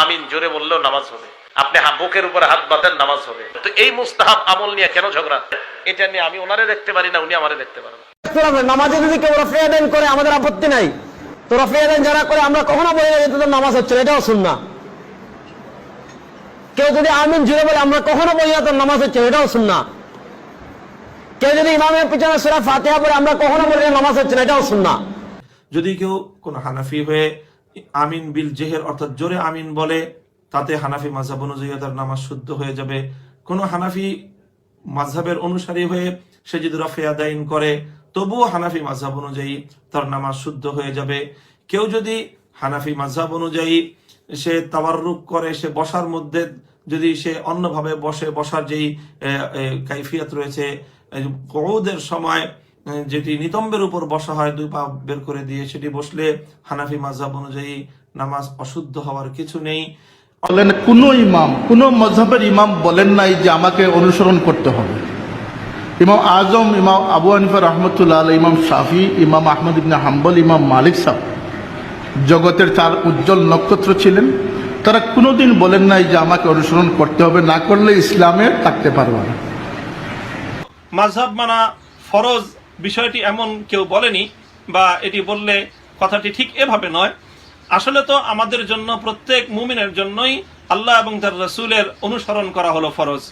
আমিন জোরে বললেও নামাজ হবে। আপনি বুকের উপরে হাত বাঁধেন নামাজ হবে। তো এই মুস্তাহাব আমল নিয়ে কেন ঝগড়া? এটা নিয়ে আমি ওনারে দেখতে পারি না উনি আমারে দেখতে পারেন না। ইখতিলাফ নেই। নামাজে যদি কেউ রফে আদান করে আমাদের আপত্তি নাই। তো রফে যারা করে আমরা কখনো বলি না তোদের নামাজ হচ্ছে এটাও শুন কেউ যদি আমিন জুড়ে বলে আমরা কখনো বলি না তোর নামাজ হচ্ছে এটাও শুন কেউ যদি ইমামের পিছনে সুরা ফাতিহা পড়ে আমরা কখনো বলি না নামাজ হচ্ছে না এটাও শুন যদি কেউ কোনো হানাফি হয়ে আমিন বিল জেহের অর্থাৎ জোরে আমিন বলে, তাতে হানাফি মাঝহাব অনুযায়ী তার নামাজ শুদ্ধ হয়ে যাবে। কোনো হানাফি মাঝহাবের অনুসারী হয়ে সে যদি রফেয়া আদায়ন করে, তবুও হানাফি মাঝহাব অনুযায়ী তার নামাজ শুদ্ধ হয়ে যাবে। কেউ যদি হানাফি মাঝহাব অনুযায়ী সে তাওয়াররুক করে, সে বসার মধ্যে যদি সে অন্যভাবে বসে, বসার যেই কাইফিয়াত রয়েছে কৌদের সময় যেটি নিতম্বের উপর বসা হয় দুই পা বের করে দিয়ে সেটি বসলে হানাফি মাঝহাব অনুযায়ী নামাজ অশুদ্ধ হওয়ার কিছু নেই। বলেন কোন ইমাম কোন মজহবের ইমাম বলেন নাই যে আমাকে অনুসরণ করতে হবে। ইমাম আজম ইমাম আবু হানিফা রহমতুল্লাহ ইমাম শাফি ইমাম আহমদ ইবনে হাম্বল ইমাম মালিক সাহ জগতের চার উজ্জ্বল নক্ষত্র ছিলেন। তারা কোনোদিন বলেন নাই যে আমাকে অনুসরণ করতে হবে না করলে ইসলামে থাকতে পারব না। মাঝহাব মানা ফরজ বিষয়টি এমন কেউ বলেনি বা এটি বললে কথাটি ঠিক এভাবে নয়। আসলে তো আমাদের জন্য প্রত্যেক মুমিনের জন্যই আল্লাহ এবং তার রসুলের অনুসরণ করা হলো ফরজ।